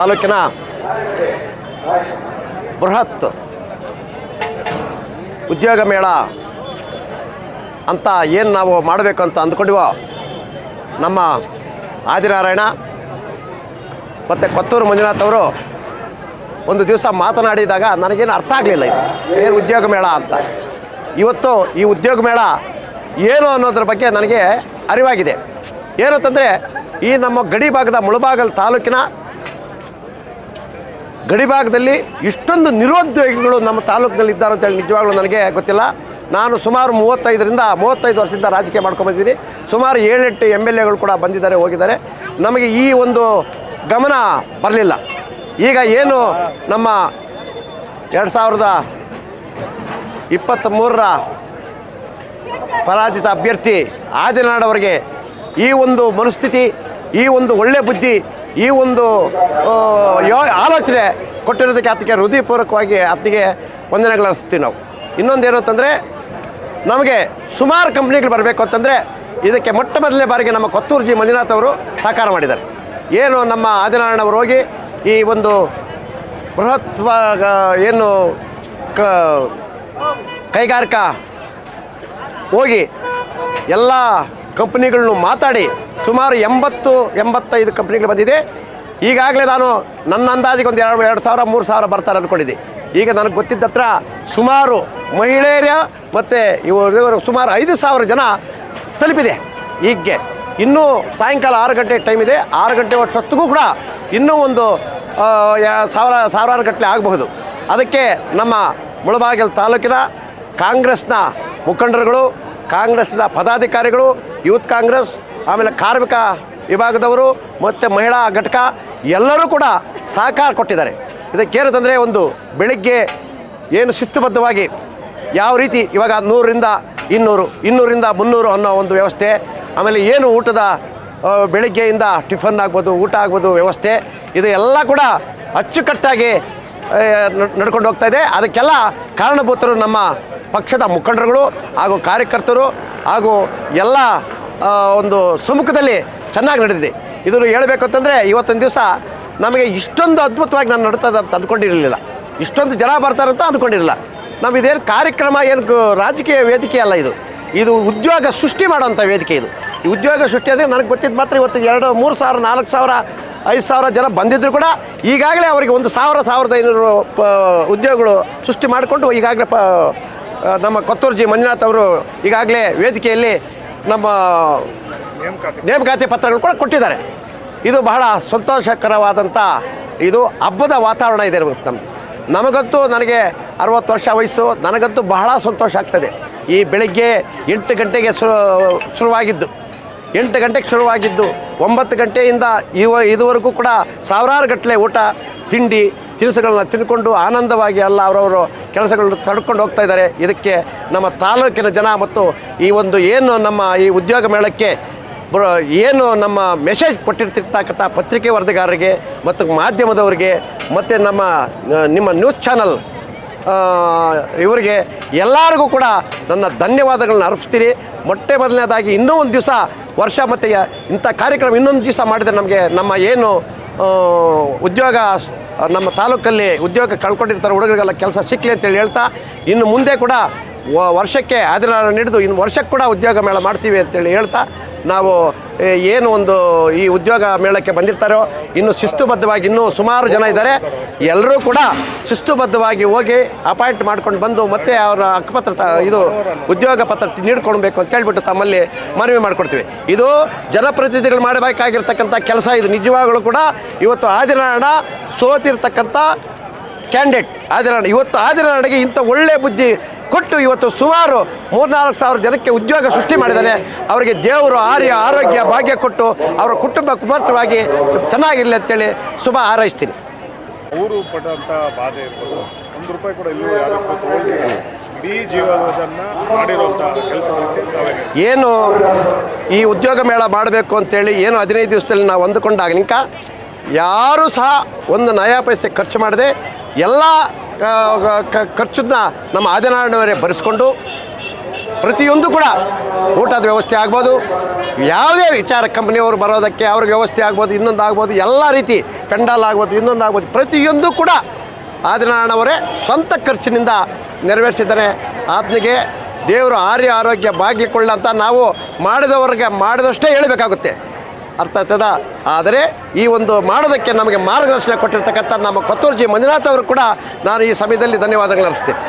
ತಾಲೂಕಿನ ಬೃಹತ್ ಉದ್ಯೋಗ ಮೇಳ ಅಂತ ಏನು ನಾವು ಮಾಡಬೇಕು ಅಂತ ಅಂದ್ಕೊಂಡಿವೋ ನಮ್ಮ ಆದಿನಾರಾಯಣ ಮತ್ತು ಕೊತ್ತೂರು ಮಂಜುನಾಥ್ ಅವರು ಒಂದು ದಿವಸ ಮಾತನಾಡಿದಾಗ ನನಗೇನು ಅರ್ಥ ಆಗಲಿಲ್ಲ ಇದು. ಏನು ಉದ್ಯೋಗ ಮೇಳ ಅಂತ. ಇವತ್ತು ಈ ಉದ್ಯೋಗ ಮೇಳ ಏನು ಅನ್ನೋದ್ರ ಬಗ್ಗೆ ನನಗೆ ಅರಿವಾಗಿದೆ. ಏನಂತಂದರೆ ಈ ನಮ್ಮ ಗಡಿ ಭಾಗದ ಮುಳುಭಾಗಲ್ ತಾಲೂಕಿನ ಗಡಿಭಾಗದಲ್ಲಿ ಇಷ್ಟೊಂದು ನಿರುದ್ಯೋಗಿಗಳು ನಮ್ಮ ತಾಲೂಕಿನಲ್ಲಿ ಇದ್ದಾರೆ ಅಂತೇಳಿ ನಿಜವಾಗ್ಲೂ ನನಗೆ ಗೊತ್ತಿಲ್ಲ. ನಾನು ಸುಮಾರು ಮೂವತ್ತೈದರಿಂದ ಮೂವತ್ತೈದು ವರ್ಷದಿಂದ ರಾಜಕೀಯ ಮಾಡ್ಕೊಂಬಂದಿದ್ದೀನಿ ಸುಮಾರು ಏಳೆಂಟು ಎಂ ಎಲ್ ಎಗಳು ಕೂಡ ಬಂದಿದ್ದಾರೆ, ಹೋಗಿದ್ದಾರೆ. ನಮಗೆ ಈ ಒಂದು ಗಮನ ಬರಲಿಲ್ಲ. ಈಗ ಏನು ನಮ್ಮ ಎರಡು ಸಾವಿರದ ಇಪ್ಪತ್ತ್ಮೂರರ ಪರಾಜಿತ ಅಭ್ಯರ್ಥಿ ಆದಿನಾಡವರಿಗೆ ಈ ಒಂದು ಮನಸ್ಥಿತಿ, ಈ ಒಂದು ಒಳ್ಳೆ ಬುದ್ಧಿ, ಈ ಒಂದು ಯೋ ಆಲೋಚನೆ ಕೊಟ್ಟಿರೋದಕ್ಕೆ ಆತಗೆ ಹೃದಯಪೂರ್ವಕವಾಗಿ ಆತನಿಗೆ ವಂದನೆಗಳು ಅರ್ಸ್ತೀವಿ ನಾವು. ಇನ್ನೊಂದು ಏನು ಅಂತಂದರೆ, ನಮಗೆ ಸುಮಾರು ಕಂಪ್ನಿಗಳು ಬರಬೇಕು ಅಂತಂದರೆ, ಇದಕ್ಕೆ ಮೊಟ್ಟ ಮೊದಲನೇ ಬಾರಿಗೆ ನಮ್ಮ ಕೊತ್ತೂರು ಜಿ. ಮಂಜುನಾಥ್ ಅವರು ಸಹಕಾರ ಮಾಡಿದ್ದಾರೆ. ಏನು ನಮ್ಮ ಆದಿನಾರಾಯಣವರು ಹೋಗಿ ಈ ಒಂದು ಬೃಹತ್ವ ಏನು ಕ, ಕೈಗಾರಿಕಾ ಹೋಗಿ ಎಲ್ಲ ಕಂಪ್ನಿಗಳನ್ನು ಮಾತಾಡಿ ಸುಮಾರು ಎಂಬತ್ತು, ಎಂಬತ್ತೈದು ಕಂಪ್ನಿಗಳು ಬಂದಿದೆ. ಈಗಾಗಲೇ ನಾನು ನನ್ನ ಅಂದಾಜಿಗೆ ಒಂದು ಎರಡು ಎರಡು ಸಾವಿರ, ಮೂರು ಸಾವಿರ ಬರ್ತಾರೆ ಅಂದ್ಕೊಂಡಿದ್ದೆ ಈಗ ನನಗೆ ಗೊತ್ತಿದ್ದ ಹತ್ರ ಸುಮಾರು ಮಹಿಳೆಯರ ಮತ್ತು ಇವರು ಸುಮಾರು ಐದು ಸಾವಿರ ಜನ ತಲುಪಿದೆ ಈಗ್ಗೆ ಇನ್ನೂ ಸಾಯಂಕಾಲ ಆರು ಗಂಟೆ ಟೈಮ್ ಇದೆ. ಆರು ಗಂಟೆ ವರ್ಷತ್ತಿಗೂ ಕೂಡ ಇನ್ನೂ ಒಂದು ಸಾವಿರ, ಸಾವಿರಾರು ಗಟ್ಟಲೆ ಆಗಬಹುದು. ಅದಕ್ಕೆ ನಮ್ಮ ಮುಳಬಾಗಿಲು ತಾಲೂಕಿನ ಕಾಂಗ್ರೆಸ್ನ ಮುಖಂಡರುಗಳು, ಕಾಂಗ್ರೆಸ್ನ ಪದಾಧಿಕಾರಿಗಳು, ಯೂತ್ ಕಾಂಗ್ರೆಸ್, ಆಮೇಲೆ ಕಾರ್ಮಿಕ ವಿಭಾಗದವರು ಮತ್ತು ಮಹಿಳಾ ಘಟಕ ಎಲ್ಲರೂ ಕೂಡ ಸಹಕಾರ ಕೊಟ್ಟಿದ್ದಾರೆ. ಇದಕ್ಕೇನಂತಂದರೆ ಒಂದು ಬೆಳಿಗ್ಗೆ ಏನು ಶಿಸ್ತುಬದ್ಧವಾಗಿ ಯಾವ ರೀತಿ ಇವಾಗ ನೂರರಿಂದ ಇನ್ನೂರು ಇನ್ನೂರಿಂದ ಮುನ್ನೂರು ಅನ್ನೋ ಒಂದು ವ್ಯವಸ್ಥೆ, ಆಮೇಲೆ ಏನು ಊಟದ ಬೆಳಗ್ಗೆಯಿಂದ ಟಿಫನ್ ಆಗ್ಬೋದು, ಊಟ ಆಗ್ಬೋದು ವ್ಯವಸ್ಥೆ, ಇದು ಎಲ್ಲ ಕೂಡ ಅಚ್ಚುಕಟ್ಟಾಗಿ ನಡ್ಕೊಂಡು ಹೋಗ್ತಾ ಇದೆ. ಅದಕ್ಕೆಲ್ಲ ಕಾರಣಭೂತರು ನಮ್ಮ ಪಕ್ಷದ ಮುಖಂಡರುಗಳು ಹಾಗೂ ಕಾರ್ಯಕರ್ತರು ಹಾಗೂ ಎಲ್ಲ ಒಂದು ಸುಮುಖದಲ್ಲಿ ಚೆನ್ನಾಗಿ ನಡೆದಿದೆ. ಇದನ್ನು ಹೇಳಬೇಕು ಅಂತಂದರೆ ಇವತ್ತೊಂದು ದಿವಸ ನಮಗೆ ಇಷ್ಟೊಂದು ಅದ್ಭುತವಾಗಿ ನಾನು ನಡ್ತದೆ ಅಂತ ಅಂದ್ಕೊಂಡಿರಲಿಲ್ಲ ಇಷ್ಟೊಂದು ಜನ ಬರ್ತಾರಂತ ಅಂದ್ಕೊಂಡಿರಲಿಲ್ಲ ನಮ್ಮ ಇದೇನು ಕಾರ್ಯಕ್ರಮ, ಏನು ರಾಜಕೀಯ ವೇದಿಕೆ ಅಲ್ಲ ಇದು. ಇದು ಉದ್ಯೋಗ ಸೃಷ್ಟಿ ಮಾಡೋಂಥ ವೇದಿಕೆ ಇದು. ಈ ಉದ್ಯೋಗ ಸೃಷ್ಟಿ ಅಂದರೆ ನನಗೆ ಗೊತ್ತಿದ್ದು ಮಾತ್ರ ಇವತ್ತು ಎರಡು, ಮೂರು ಸಾವಿರ, ನಾಲ್ಕು ಸಾವಿರ, ಐದು ಸಾವಿರ ಜನ ಬಂದಿದ್ದರೂ ಕೂಡ ಈಗಾಗಲೇ ಅವರಿಗೆ ಒಂದು ಸಾವಿರ, ಸಾವಿರದ ಐನೂರು, ಪ, ಉದ್ಯೋಗಗಳು ಸೃಷ್ಟಿ ಮಾಡಿಕೊಂಡು ಈಗಾಗಲೇ ಪ, ನಮ್ಮ ಕೊತ್ತೂರ್ಜಿ ಮಂಜುನಾಥ್ ಅವರು ಈಗಾಗಲೇ ವೇದಿಕೆಯಲ್ಲಿ ನಮ್ಮ ನೇಮಕಾತಿ ಪತ್ರಗಳು ಕೂಡ ಕೊಟ್ಟಿದ್ದಾರೆ. ಇದು ಬಹಳ ಸಂತೋಷಕರವಾದಂಥ ಇದು ಹಬ್ಬದ ವಾತಾವರಣ ಇದೆ ನಮ್ಮ ನಮಗಂತೂ ನನಗೆ ಅರವತ್ತು ವರ್ಷ ವಯಸ್ಸು, ನನಗಂತೂ ಬಹಳ ಸಂತೋಷ ಆಗ್ತದೆ. ಈ ಬೆಳಗ್ಗೆ ಎಂಟು ಗಂಟೆಗೆ ಶುರು, ಶುರುವಾಗಿದ್ದು, ಎಂಟು ಗಂಟೆಗೆ ಶುರುವಾಗಿದ್ದು, ಒಂಬತ್ತು ಗಂಟೆಯಿಂದ ಇವ, ಇದುವರೆಗೂ ಕೂಡ ಸಾವಿರಾರು ಗಟ್ಟಲೆ ಊಟ, ತಿಂಡಿ, ತಿನಿಸುಗಳನ್ನ ತಿನ್ಕೊಂಡು ಆನಂದವಾಗಿ ಅಲ್ಲ ಅವರವರು ಕೆಲಸಗಳನ್ನು ತಡ್ಕೊಂಡು ಹೋಗ್ತಾ ಇದ್ದಾರೆ. ಇದಕ್ಕೆ ನಮ್ಮ ತಾಲೂಕಿನ ಜನ ಮತ್ತು ಈ ಒಂದು ಏನು ನಮ್ಮ ಈ ಉದ್ಯೋಗ ಮೇಳಕ್ಕೆ ಏನು ನಮ್ಮ ಮೆಸೇಜ್ ಕೊಟ್ಟಿರ್ತಿರ್ತಕ್ಕಂಥ ಪತ್ರಿಕೆ ವರದಿಗಾರರಿಗೆ ಮತ್ತು ಮಾಧ್ಯಮದವರಿಗೆ ಮತ್ತು ನಮ್ಮ ನಿಮ್ಮ ನ್ಯೂಸ್ ಚಾನಲ್ ಇವರಿಗೆ ಎಲ್ಲರಿಗೂ ಕೂಡ ನನ್ನ ಧನ್ಯವಾದಗಳನ್ನ ಅರ್ಪಿಸ್ತೀನಿ. ಮೊಟ್ಟೆ ಮೊದಲನೇದಾಗಿ ಇನ್ನೂ ಒಂದು ದಿವಸ ವರ್ಷ ಮತ್ತು ಇಂಥ ಕಾರ್ಯಕ್ರಮ ಇನ್ನೊಂದು ದಿವಸ ಮಾಡಿದರೆ ನಮಗೆ ನಮ್ಮ ಏನು ಉದ್ಯೋಗ, ನಮ್ಮ ತಾಲೂಕಲ್ಲಿ ಉದ್ಯೋಗ ಕಳ್ಕೊಂಡಿರ್ತಾರೆ ಹುಡುಗರಿಗೆಲ್ಲ ಕೆಲಸ ಸಿಕ್ಕಲಿ ಅಂತೇಳಿ ಹೇಳ್ತಾ, ಇನ್ನು ಮುಂದೆ ಕೂಡ ವರ್ಷಕ್ಕೆ ಆದಿನಾರಾಯಣ ಹಿಡಿದು ಇನ್ನು ವರ್ಷಕ್ಕೆ ಕೂಡ ಉದ್ಯೋಗ ಮೇಳ ಮಾಡ್ತೀವಿ ಅಂತೇಳಿ ಹೇಳ್ತಾ, ನಾವು ಏನು ಒಂದು ಈ ಉದ್ಯೋಗ ಮೇಳಕ್ಕೆ ಬಂದಿರ್ತಾರೋ, ಇನ್ನು ಶಿಸ್ತುಬದ್ಧವಾಗಿ ಇನ್ನೂ ಸುಮಾರು ಜನ ಇದ್ದಾರೆ. ಎಲ್ಲರೂ ಕೂಡ ಶಿಸ್ತುಬದ್ಧವಾಗಿ ಹೋಗಿ ಅಪಾಯಿಂಟ್ ಮಾಡ್ಕೊಂಡು ಬಂದು ಮತ್ತೆ ಅವರ ಅಕ್ಕಪತ್ರ ಇದು ಉದ್ಯೋಗ ಪತ್ರ ನೀಡ್ಕೊಳ್ಬೇಕು ಅಂತ ಹೇಳ್ಬಿಟ್ಟು ತಮ್ಮಲ್ಲಿ ಮನವಿ ಮಾಡಿಕೊಡ್ತೀವಿ. ಇದು ಜನಪ್ರತಿನಿಧಿಗಳು ಮಾಡಬೇಕಾಗಿರ್ತಕ್ಕಂಥ ಕೆಲಸ ಇದು. ನಿಜವಾಗಲೂ ಕೂಡ ಇವತ್ತು ಆದಿನಾರಾಯಣ ಸೋತಿರ್ತಕ್ಕಂಥ ಕ್ಯಾಂಡಿಡೇಟ್. ಆದಿನಾರಾಯಣ, ಇವತ್ತು ಆದಿನಾರಾಯಣಗೆ ಇಂಥ ಒಳ್ಳೆಯ ಬುದ್ಧಿ ಕೊಟ್ಟು ಇವತ್ತು ಸುಮಾರು ಮೂರ್ನಾಲ್ಕು ಸಾವಿರ ಜನಕ್ಕೆ ಉದ್ಯೋಗ ಸೃಷ್ಟಿ ಮಾಡಿದ್ದಾರೆ ಅವರಿಗೆ ದೇವರು ಆರ್ಯ ಆರೋಗ್ಯ ಭಾಗ್ಯ ಕೊಟ್ಟು ಅವರ ಕುಟುಂಬ ಕುಮಾರ್ತವಾಗಿ ಚೆನ್ನಾಗಿರಲಿ ಅಂತೇಳಿ ಶುಭ ಹಾರೈಸ್ತೀನಿ. ಊರು ಪಟ್ಟಂತ ಬಾಧೆ ಇರ್ಬೋದು. ಒಂದು ರೂಪಾಯಿ ಕೂಡ ಇಲ್ಲೂ ಯಾರು ಇಡೀ ಮಾಡಿರುವಂಥ ಕೆಲಸ ಏನು ಈ ಉದ್ಯೋಗ ಮೇಳ ಮಾಡಬೇಕು ಅಂತೇಳಿ ಏನು ಹದಿನೈದು ದಿವಸದಲ್ಲಿ ನಾವು ಅಂದುಕೊಂಡಾಗಲಿಂಕ ಯಾರೂ ಸಹ ಒಂದು ನಯಾ ಪೈಸೆ ಖರ್ಚು ಮಾಡದೆ ಎಲ್ಲ ಖರ್ಚನ್ನ ನಮ್ಮ ಆದಿನಾರಾಯಣವರೇ ಭರಿಸ್ಕೊಂಡು ಪ್ರತಿಯೊಂದು ಕೂಡ ಊಟದ ವ್ಯವಸ್ಥೆ ಆಗ್ಬೋದು. ಯಾವುದೇ ವಿಚಾರ ಕಂಪ್ನಿಯವರು ಬರೋದಕ್ಕೆ ಅವ್ರಿಗೆ ವ್ಯವಸ್ಥೆ ಆಗ್ಬೋದು, ಇನ್ನೊಂದು ಆಗ್ಬೋದು, ಎಲ್ಲ ರೀತಿ ಪೆಂಡಲ್ ಆಗ್ಬೋದು, ಇನ್ನೊಂದು ಆಗ್ಬೋದು, ಪ್ರತಿಯೊಂದು ಕೂಡ ಆದಿನಾರಾಯಣವರೇ ಸ್ವಂತ ಖರ್ಚಿನಿಂದ ನೆರವೇರಿಸಿದ್ದಾರೆ. ಆತನಿಗೆ ದೇವರು ಆರ್ಯ ಆರೋಗ್ಯ ಬಾಗಿಕೊಳ್ಳಂತ ನಾವು ಮಾಡಿದವರಿಗೆ ಮಾಡಿದಷ್ಟೇ ಹೇಳಬೇಕಾಗುತ್ತೆ. ಅರ್ಥ ಆಗ್ತದ? ಆದರೆ ಈ ಒಂದು ಮಾಡೋದಕ್ಕೆ ನಮಗೆ ಮಾರ್ಗದರ್ಶನ ಕೊಟ್ಟಿರ್ತಕ್ಕಂಥ ನಮ್ಮ ಕೊತ್ತೂರು ಜಿ ಮಂಜುನಾಥ್ ಅವರು ಕೂಡ ನಾನು ಈ ಸಮಯದಲ್ಲಿ ಧನ್ಯವಾದಗಳು ಅರ್ಪಿಸ್ತೇನೆ.